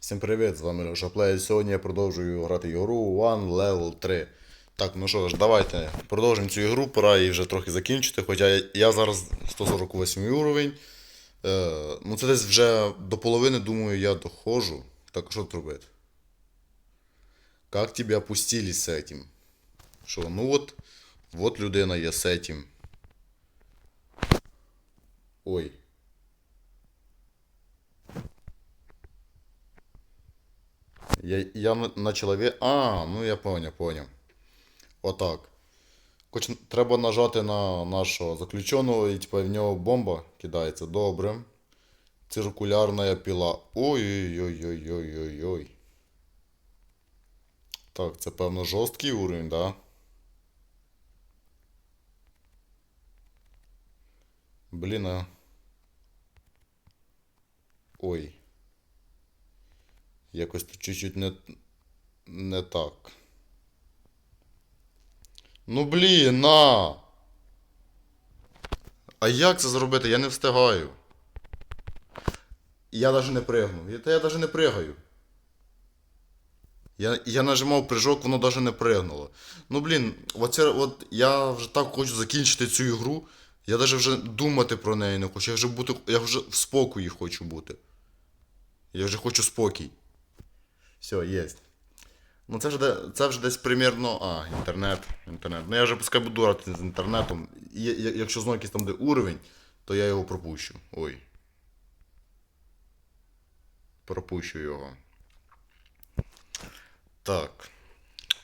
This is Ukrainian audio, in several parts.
Всім привіт, з вами Леша Плей. Сьогодні я продовжую грати ігру One Level 3. Так, ну що ж, давайте продовжимо цю ігру, пора її вже трохи закінчити, хоча я, зараз 148 уровень. Е, ну це десь вже до половини, думаю, я доходжу. Так, що тут робити? Как тебе опустили з этим? Що, ну от, от людина є з этим. Ой. Я, я на, чоловік. А, ну я поняв, поняв. Отак. Хоч треба нажати на нашого заключеного, і типа в нього бомба кидається. Добре. Циркулярна піла. Ой-ой-ой-ой-ой-ой-ой. Так, це певно жорсткий уровень, да? Блін. Ой. Якось тут чуть-чуть не, не так. Ну блін, на! А як це зробити? Я не встигаю. Я навіть не пригну. Та я навіть не пригаю. Я, я нажимав прыжок, воно навіть не пригнуло. Ну блін, оце, от я вже так хочу закінчити цю ігру. Я навіть вже думати про неї не хочу. Я вже бути. Я вже в спокої хочу бути. Я вже хочу спокій. Все, є. Ну це вже, це вже десь примірно. А, інтернет. інтернет. Ну я вже пускай буду грати з інтернетом. І, якщо знову якийсь там де уровень, то я його пропущу. Ой. Пропущу його. Так.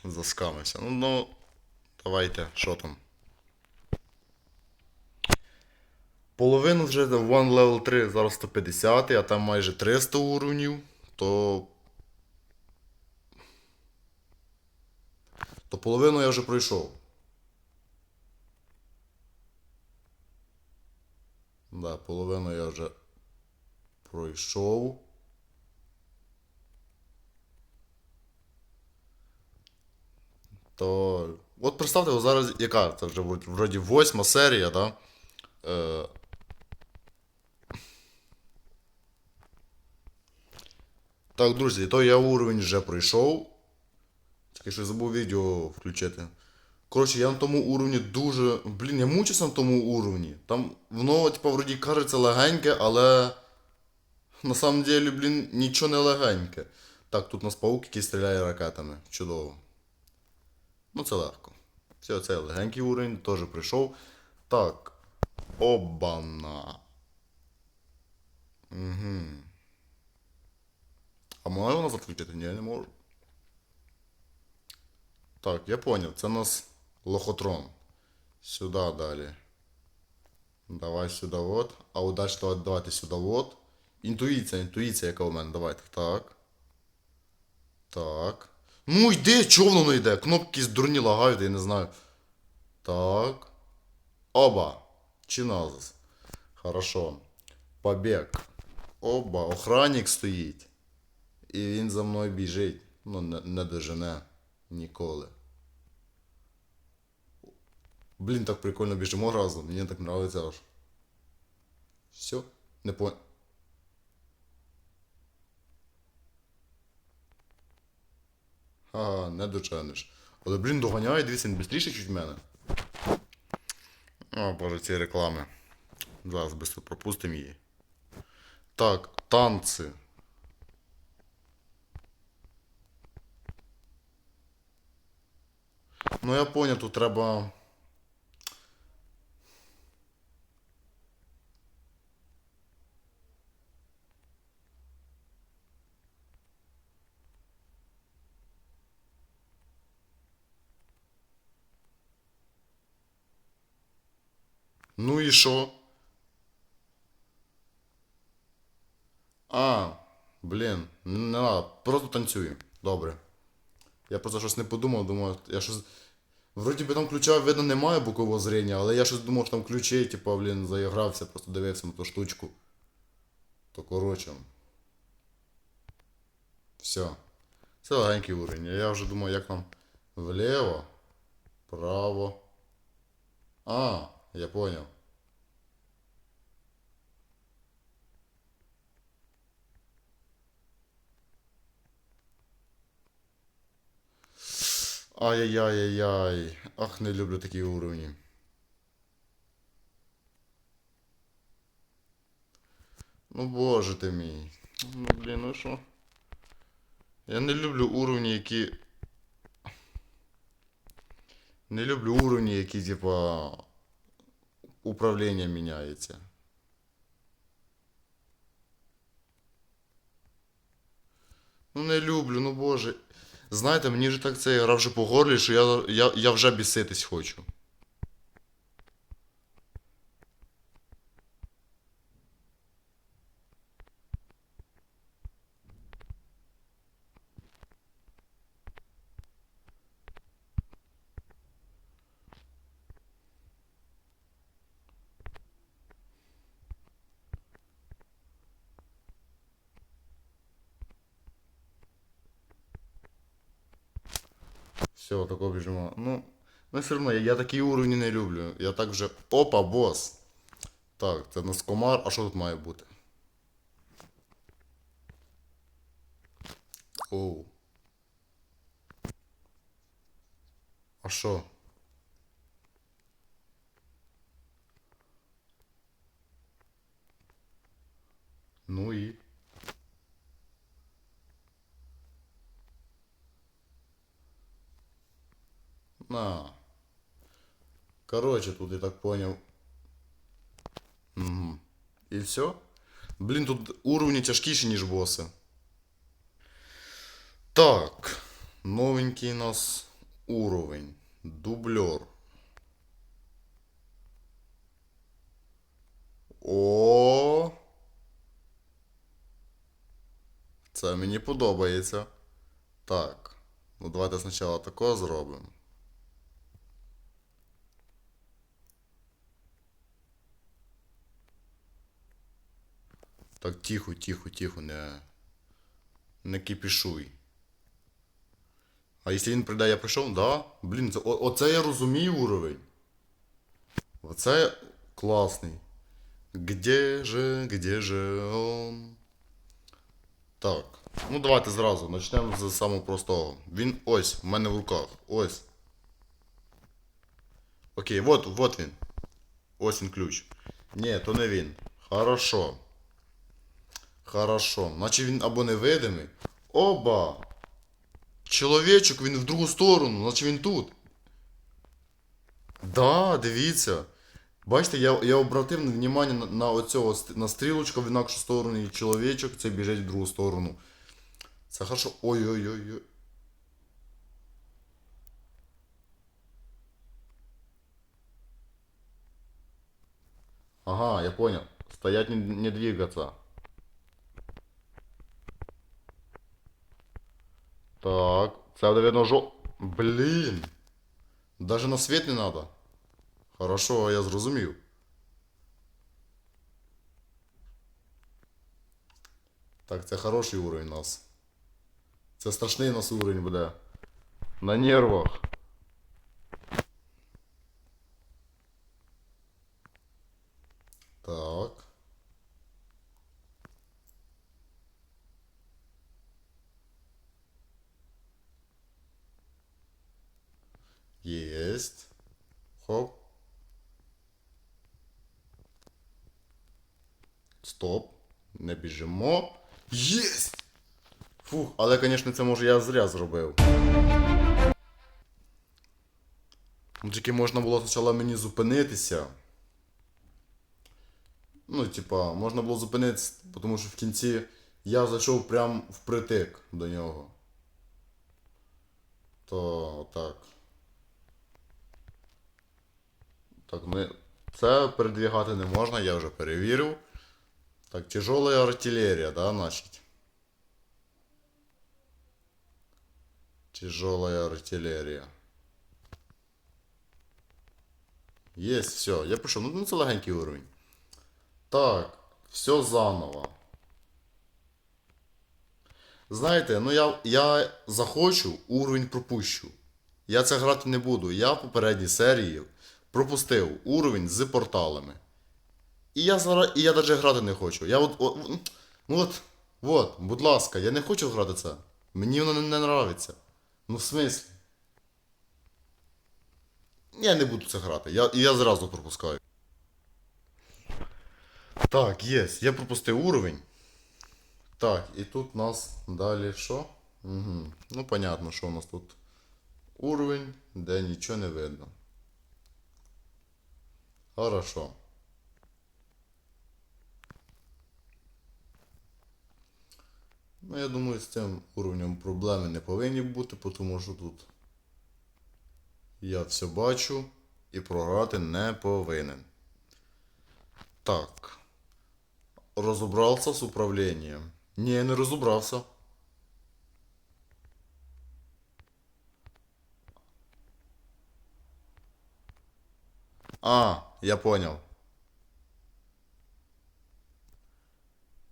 Заскамився. Ну, ну, давайте, що там? Половину вже в One Level 3 зараз 150, а там майже 300 уровнів, то. То половину я вже пройшов. Да, половину я вже пройшов. То. От представте, зараз яка? Це вже вроді восьма серія, да? Е, Так, друзі, то я уровень вже пройшов. Тільки що забув відео включити. Коротше, я на тому уровні дуже. Блін, я мучуся на тому уровні. Там воно, типа, вроді кажеться легеньке, але. На самом деле, блін, нічого не легеньке. Так, тут у нас паук, який стріляє ракетами. Чудово. Ну, це легко. Все, це легенький уровень, теж прийшов. Так. Обана. Угу. А можна його назад включити? Ні, я не можу. Так, я понял. Це у нас лохотрон. Сюда далі. Давай сюди от. А удачі давайте, сюди от. Інтуїція, інтуїція, яка у мене. Давайте. Так. Так. Ну йди, чого воно не йде? Кнопки якісь дурні лагають, я не знаю. Так. Оба. Чиназис. Хорошо. Побіг. Оба. Охранник стоїть. І він за мною біжить. Ну, не, не дожене ніколи. Блін, так прикольно біжимо разом. Мені так нравиться аж. Все? Не по. Ага, не доченеш. Але, блін, доганяє, дивіться, він швидше чуть мене. О, боже, ці реклами. Зараз швидко пропустимо її. Так, танці. Ну я понял, тут треба. Ну і що? А, блін, не надо, просто танцюємо. Добре. Я просто щось не подумав, думав, я щось. Вроді би там ключа, видно, немає бокового зрення, але я щось думав, що там ключі, типа, блін, заігрався, просто дивився на ту штучку. То коротше. Все. Це легенький уровень. Я вже думав, як нам вліво, право. А, я поняв. Ай-яй-яй-яй. Ах, не люблю такі уровні. Ну боже ти мій. Ну блін, ну що? Я не люблю уровні, які. Не люблю уровні, які, типа. Управління міняється. Ну не люблю, ну боже. Знаєте, мені вже так це гра вже по горлі, що я, я, я вже біситись хочу. Все, такого біжимо. Ну, ну все одно, я, я такі уровні не люблю. Я так вже. Опа, бос! Так, це у нас комар, а що тут має бути? Оу. А що? Ну і. На. Короче, тут я так понял. Угу. І все? Блін, тут уровні тяжкіші, ніж боси. Так. Новенький у нас уровень. Дублер. О. Це мені подобається. Так. Ну давайте спочатку такого зробимо. Так, тихо, тихо, тихо, не. Не кипішуй. А якщо він прийде, я прийшов, да? Блін, це, о, оце я розумію уровень. Оце класний. Где же, где же он? Так. Ну давайте зразу почнемо з самого простого. Він ось, в мене в руках. Ось. Окей, вот, вот він. Ось він ключ. Ні, то не він. Хорошо. Хорошо. Наче він або невидимий. Оба! Чоловічок, він в другу сторону, наче він тут. Да, дивіться. Бачите, я, я обратив внимание на, на оцього на стрілочку в інакшу сторону, і чоловічок цей біжить в другу сторону. Це хорошо. Ой-ой-ой. Ага, я понял. Стоять не, не двигаться. Так, це видно жо... Блін. Даже на світ не надо. Хорошо, я зрозумів. Так, це хороший уровень у нас. Це страшний у нас уровень буде. На нервах. Так. Есть. Хоп. Стоп. Не біжимо. Єсть! Фух, але, звісно, це може я зря зробив. Ну, Тільки можна було спочатку мені зупинитися. Ну, типа, можна було зупинитися, тому що в кінці я зайшов прям впритик до нього. То так. Так, ми. Це передвігати не можна, я вже перевірив. Так, тяжелая артиллерия, да, значит? Тяжелая артиллерия. Есть, все, я пишу. Ну, ну це легенький уровень. Так, все заново. Знаєте, ну я, я захочу, уровень пропущу. Я це грати не буду. Я в попередній серії пропустив уровень з порталами. І я зараз, і я навіть грати не хочу. Я от, от, ну от, от, будь ласка, я не хочу грати це. Мені воно не, нравиться. Ну в смислі? Я не буду це грати. Я, я зразу пропускаю. Так, є. Я пропустив уровень. Так, і тут у нас далі що? Угу. Ну, понятно, що у нас тут уровень, де нічого не видно. Хорошо. Ну, я думаю, з цим уровнем проблеми не повинні бути, тому що тут я все бачу і програти не повинен. Так. Розібрався з управлінням. Ні, не розібрався. А, я понял.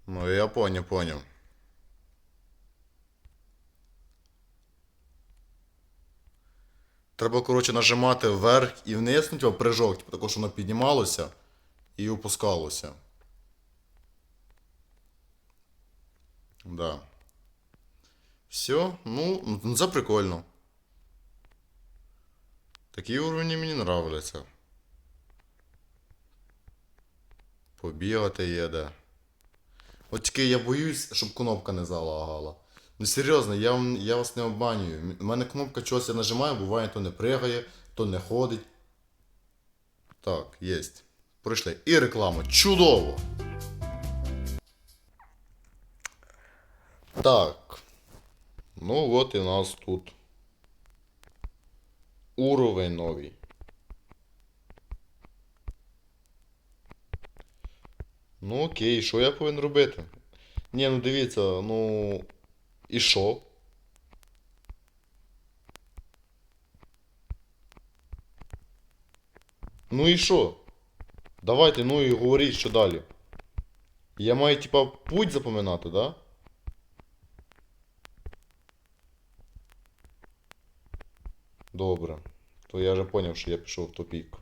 Ну, я понял, понял. Треба, коротше, нажимати вверх і вниз, ну, типу, прижок, типу, також воно піднімалося і опускалося. Да. Все, ну, ну, це прикольно. Такі уровні мені нравляться. Побігати є де. От тільки я боюсь, щоб кнопка не залагала. Ну серйозно, я, вам- я вас не обманюю. У мене кнопка чогось я нажимаю, буває то не пригає, то не ходить. Так, єсть. Пройшли. І реклама. Чудово! Так. Ну от і нас тут. Уровень новий. Ну окей, що я повинен робити? Ні, ну дивіться, ну. І що? Ну і що? Давайте, ну і говоріть, що далі. Я маю, типа, путь запам'ятати, да? Добре. То я вже поняв, що я пішов в тупік.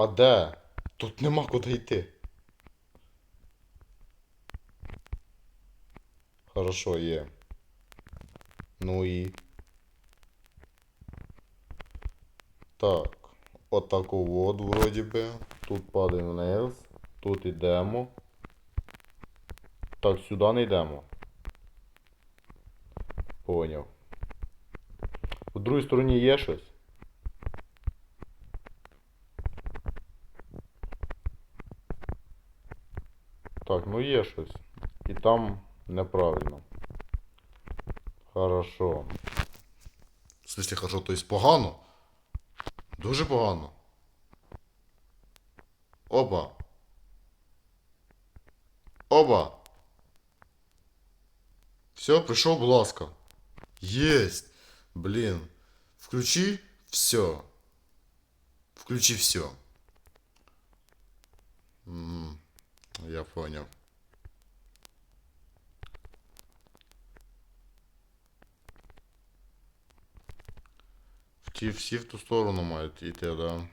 А де? Тут нема куди йти. Хорошо, є. Ну і. Так. Отаку от вроді би. Тут падаємо вниз. Тут йдемо. Так, сюди не йдемо. Поняв. У другій стороні є щось. Так, ну є щось. І там неправильно. Хорошо. В смысле, хорошо, то есть погано? Дуже погано. Оба. Оба. Все, прийшов, будь ласка. Єсть. Блін. Включи все. Включи все. М, Я понял. Ті всі в ту сторону мають йти, да.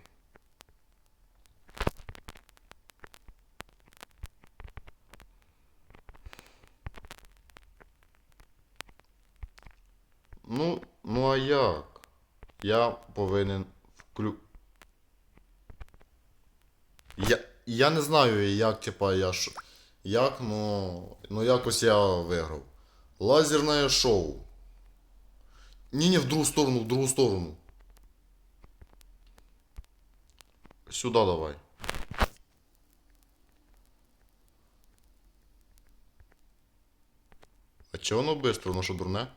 Ну, ну а як? Я повинен вклю... Я, я не знаю, як, типа, я ж... Як, ну... Ну якось я виграв. Лазерне шоу. Ні-ні, в другу сторону, в другу сторону. Сюда давай. А чого воно быстро? Воно що дурне?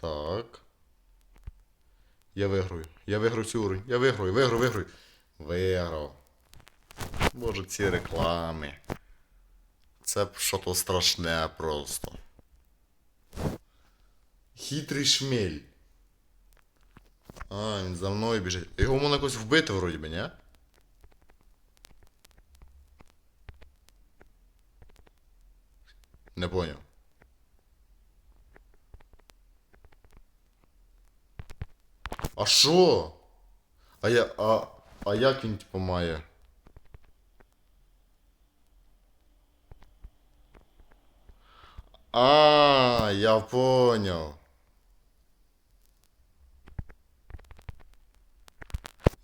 Так. Я виграю. Я виграю цю уровень. Я виграю, виграю, виграю. Виграв. Боже, ці реклами. Це що-то страшне просто. Хитрий шмель. А, він за мною біжить. Його можна якось вбити вроді би, ні? Не поняв. А що? А я. А, а як він типу має? А, я поняв.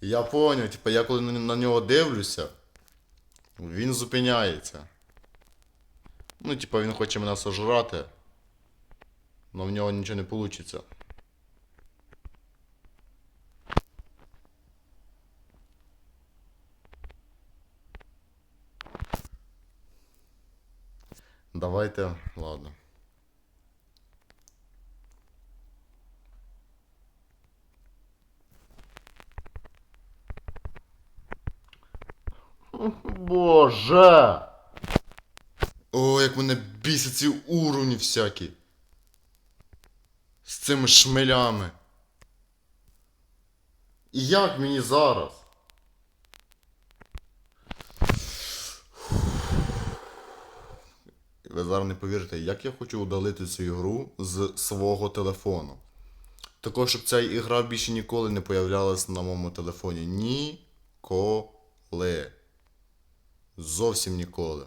Я поняв, типа я коли на нього дивлюся, він зупиняється. Ну, типа він хоче мене сожрати, але в нього нічого не вийде. Давайте, ладно. Боже! О, як мене бісять ці уровні всякі. З цими шмелями. І як мені зараз? Ви зараз не повірите, як я хочу удалити цю ігру з свого телефону. Також, щоб ця ігра більше ніколи не появлялась на моєму телефоні. Ніколи. Зовсім ніколи.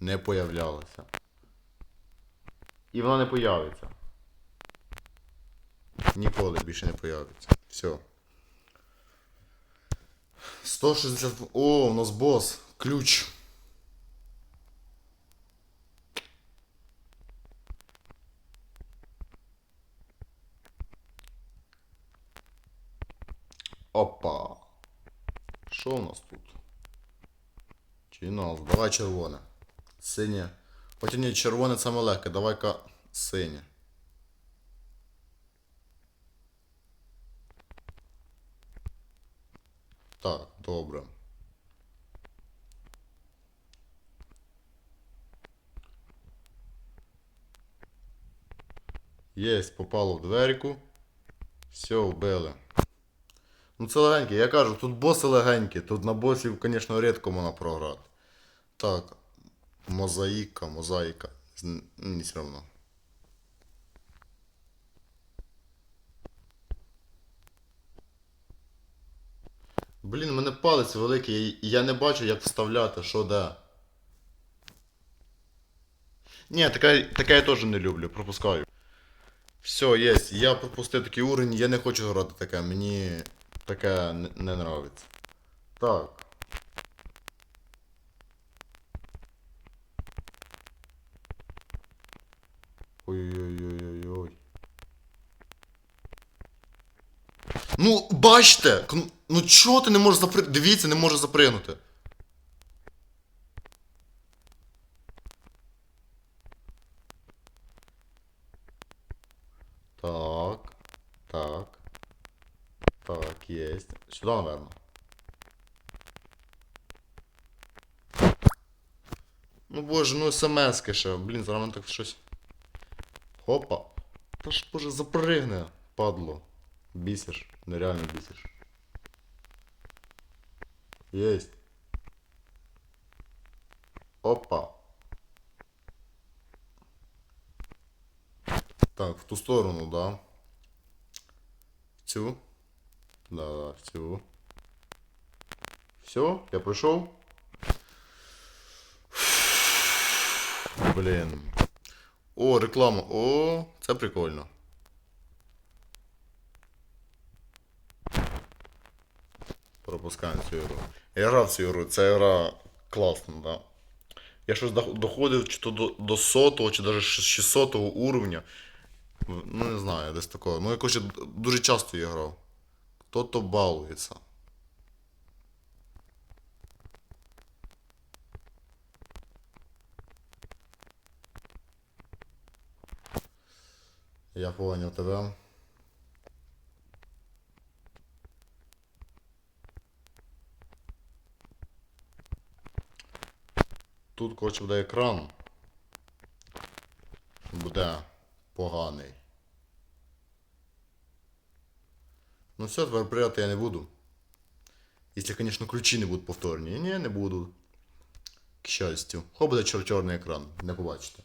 Не появлялася. І вона не появиться. Ніколи більше не появиться. Все. 160. О, у нас бос. Ключ. Опа. Що у нас тут? Чи нас? Давай червоне. Синє. Хоча ні, червоне саме легке, давай-ка синє. Так, добре. Єсть, попало в дверку. Все, вбили. Ну це легеньке, я кажу, тут боси легенькі, тут на босів, звісно, рідко можна програти. Так, мозаїка, мозаїка. Не все одно. Блін, у мене палець великий, я не бачу, як вставляти, що де. Ні, таке, таке я теж не люблю, пропускаю. Все, є. Я пропустив такий уровень, я не хочу грати таке, мені таке не, нравиться. Так. Ой-ой-ой-ой-ой. Ну, бачите! Ну чого ти не можеш запри... Дивіться, не може запригнути. Так. Так. Так, есть. Сюда, наверное. Ну боже, ну смс ще. Блін, зараз мене так щось. Хопа. Та ж боже, запригне, падло. Бісиш. Нереально бісиш. Єсть. Опа. Так, в ту сторону, да. Цю. Да, да, в цю. Все, я пройшов. Блін. О, реклама. О, це прикольно. Пропускаємо цю ігру. Я грав цю ігру, ця гра класна, да. Я щось доходив чи то до, до сотого, чи навіть 600 уровня. Ну, не знаю, десь такого. Ну, я коротше, дуже часто я грав. Хто-то балується. Я понял тебе. Тут, коротше, буде екран. Буде поганий. Ну все, тепер прияти я не буду. Якщо, конечно, ключі не будуть повторні. Ні, не буду. К щастю. Хо буде чор чорний екран, не побачите.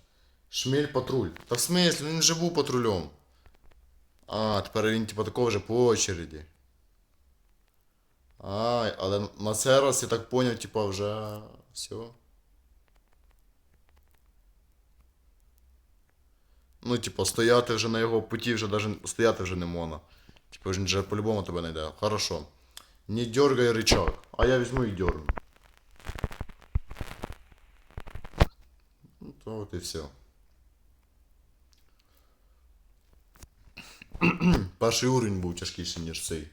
Шмель патруль. Та в смислі, він же був патрулем. А, тепер він типа такого вже по очереді. Ай, але на цей раз я так поняв, типа вже все. Ну, типу, стояти вже на його путі, вже даже стояти вже не можна. Типу, він же по-любому тебе знайде. Хорошо. Не дергай рычаг. А я візьму і дергну. Ну, то от і все. Перший уровень був тяжкіший, ніж цей.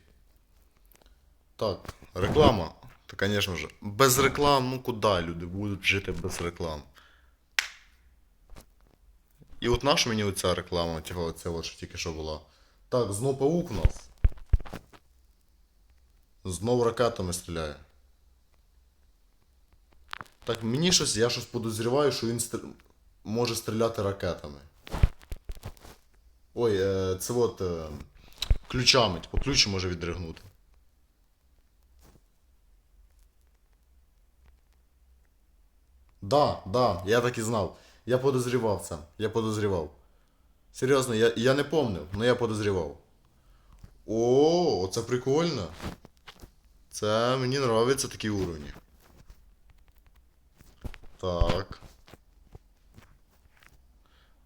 Так, реклама. Та, звісно ж, без реклам, ну куди люди будуть жити без реклам? І от наша мені оця реклама, типу, оця от, що тільки що була. Так, знов паук нас. Знов ракетами стріляє. Так, мені щось, я щось подозріваю, що він стр... може стріляти ракетами. Ой, е, це от е, ключами, типу, ключ може відригнути. Да, да, я так і знав. Я подозрівав це. Я подозрівав. Серйозно, я, я не помнив, але я подозрівав. О, оце прикольно. Це мені нравиться такі уровні. Так.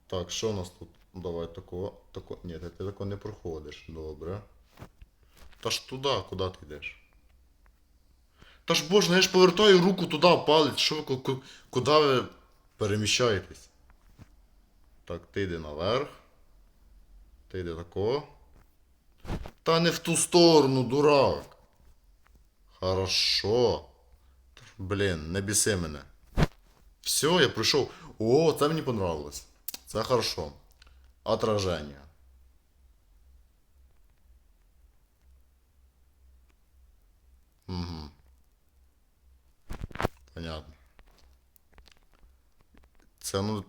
Так, що у нас тут? Давай тако. тако. Ні, ти, тако не проходиш. Добре. Та ж туди, куди ти йдеш? Та ж боже, ну я ж повертаю руку туди, палець. Що ви ку- ку- куди ви переміщаєтесь? Так, ти йди наверх. Ти йди тако. Та не в ту сторону, дурак. Хорошо. Блін, не біси мене. Все, я прийшов. О, це мені понравилось. Це хорошо. Отраження. Угу. Понятно. Це ну.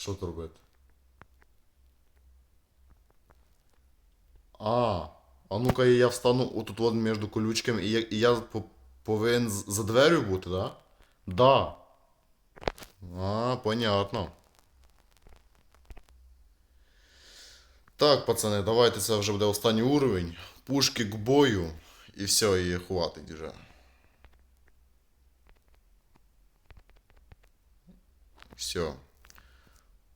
Що тут робити? А, а ну-ка я встану отут от між колючками, і я, і я по- повинен з- за дверю бути, да? Да. А, понятно. Так, пацани, давайте це вже буде останній уровень. Пушки к бою. І все, і хватить вже. Все.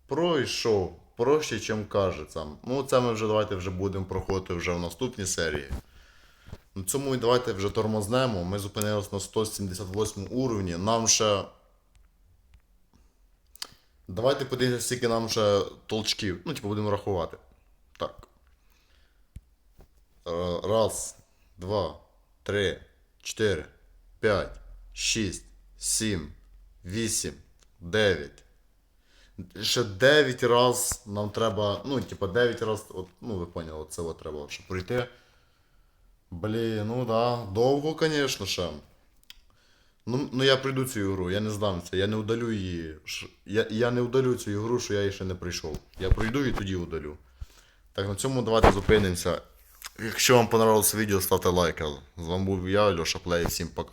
Пройшов. Проще, чим кажеться. Ну, це ми вже давайте вже будемо проходити вже в наступній серії. На цьому і давайте вже тормознемо. Ми зупинилися на 178 уровні. Нам ще. Давайте подивимося, скільки нам ще толчків. Ну, типу, будемо рахувати. Так. Е, Раз, два, три, чотири, п'ять, шість, сім, вісім, дев'ять. Ще 9 раз нам треба. Ну, типа 9 раз, от, ну ви поняли, це от треба ще пройти. Блін, ну да, довго, звісно, ще. Ну, ну я прийду цю ігру, я не здамся, я не удалю її. Я, я не удалю цю ігру, що я її ще не прийшов. Я пройду і тоді удалю. Так, на цьому давайте зупинимося. Якщо вам понравилось відео, ставте лайк. З вами був я, Льоша Плей, всім пока.